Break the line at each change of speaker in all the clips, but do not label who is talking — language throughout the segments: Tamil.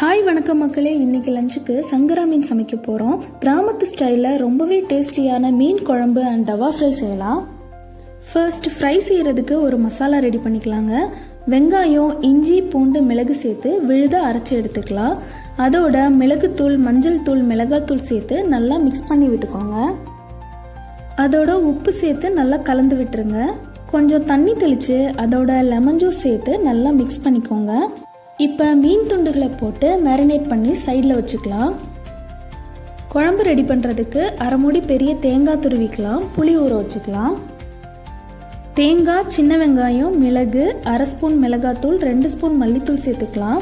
ஹாய் வணக்கம் மக்களே. இன்னைக்கு லஞ்சுக்கு சங்கரா மீன் சமைக்க போகிறோம் கிராமத்து ஸ்டைலில் ரொம்பவே டேஸ்டியான மீன் குழம்பு அண்ட் டவா ஃப்ரை செய்யலாம். ஃபர்ஸ்ட் ஃப்ரை செய்கிறதுக்கு ஒரு மசாலா ரெடி பண்ணிக்கலாங்க. வெங்காயம் இஞ்சி பூண்டு மிளகு சேர்த்து விழுத அரைச்சி எடுத்துக்கலாம். அதோட மிளகுத்தூள் மஞ்சள் தூள் மிளகாத்தூள் சேர்த்து நல்லா மிக்ஸ் பண்ணி விட்டுக்கோங்க. அதோட உப்பு சேர்த்து நல்லா கலந்து விட்டுருங்க. கொஞ்சம் தண்ணி தெளித்து அதோட லெமன் ஜூஸ் சேர்த்து நல்லா மிக்ஸ் பண்ணிக்கோங்க. இப்போ மீன் துண்டுகளை போட்டு மேரினேட் பண்ணி சைடில் வச்சுக்கலாம். குழம்பு ரெடி பண்ணுறதுக்கு அரை மூடி பெரிய தேங்காய் துருவிக்கலாம். புளி ஊற வச்சுக்கலாம். தேங்காய் சின்ன வெங்காயம் மிளகு அரை ஸ்பூன் மிளகாத்தூள் ரெண்டு ஸ்பூன் மல்லித்தூள் சேர்த்துக்கலாம்.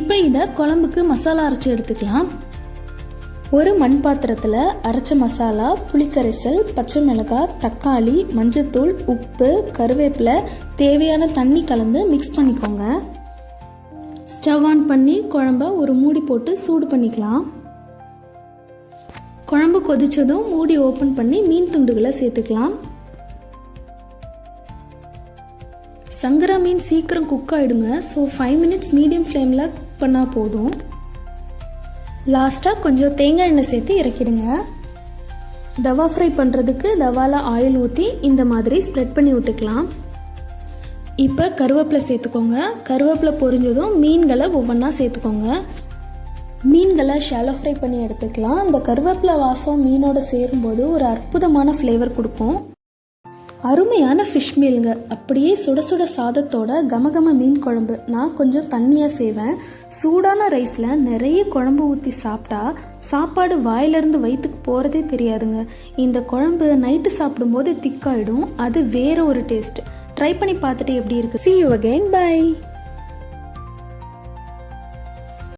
இப்போ இதை குழம்புக்கு மசாலா அரைச்சி எடுத்துக்கலாம். ஒரு மண் பாத்திரத்தில் அரைச்ச மசாலா புளிக்கரைசல் பச்சை மிளகாய் தக்காளி மஞ்சத்தூள் உப்பு கருவேப்பிலை தேவையான தண்ணி கலந்து மிக்ஸ் பண்ணிக்கோங்க. ஸ்டவ் ஆன் பண்ணி குழம்ப ஒரு மூடி போட்டு சூடு பண்ணிக்கலாம். குழம்பு கொதிச்சதும் மூடி ஓப்பன் பண்ணி மீன் துண்டுகளை சேர்த்துக்கலாம். சங்கரா மீன் சீக்கிரம் குக் ஆகிடுங்க ஸோ ஃபைவ் மினிட்ஸ் மீடியம் ஃப்ளேமில் குக் பண்ணால் போதும். லாஸ்ட்டாக கொஞ்சம் தேங்காய் எண்ணெய் சேர்த்து இறக்கிடுங்க. தவா ஃப்ரை பண்ணுறதுக்கு தவாவில் ஆயில் ஊற்றி இந்த மாதிரி ஸ்ப்ரெட் பண்ணி விட்டுக்கலாம் இப்போ கருவேப்பிலை சேர்த்துக்கோங்க. கருவேப்பிலை பொரிஞ்சதும் மீன்களை ஒவ்வொன்றா சேர்த்துக்கோங்க. மீன்களை ஷாலோ ஃப்ரை பண்ணி எடுத்துக்கலாம். அந்த கருவேப்பிலை வாசம் மீனோட சேரும்போது ஒரு அற்புதமான ஃப்ளேவர் கொடுக்கும். அருமையான ஃபிஷ் மீலுங்க அப்படியே சுட சுட சாதத்தோட கமகம மீன் குழம்பு. நான் கொஞ்சம் தண்ணியாக செய்வேன். சூடான ரைஸில் நிறைய குழம்பு ஊற்றி சாப்பிட்டா சாப்பாடு வாயிலிருந்து வயிற்றுக்கு போகிறதே தெரியாதுங்க. இந்த குழம்பு நைட்டு சாப்பிடும்போது திக்காயிடும் அது வேற ஒரு டேஸ்ட் ட்ரை பண்ணி பார்த்துட்டு எப்படி இருக்கு. C you again by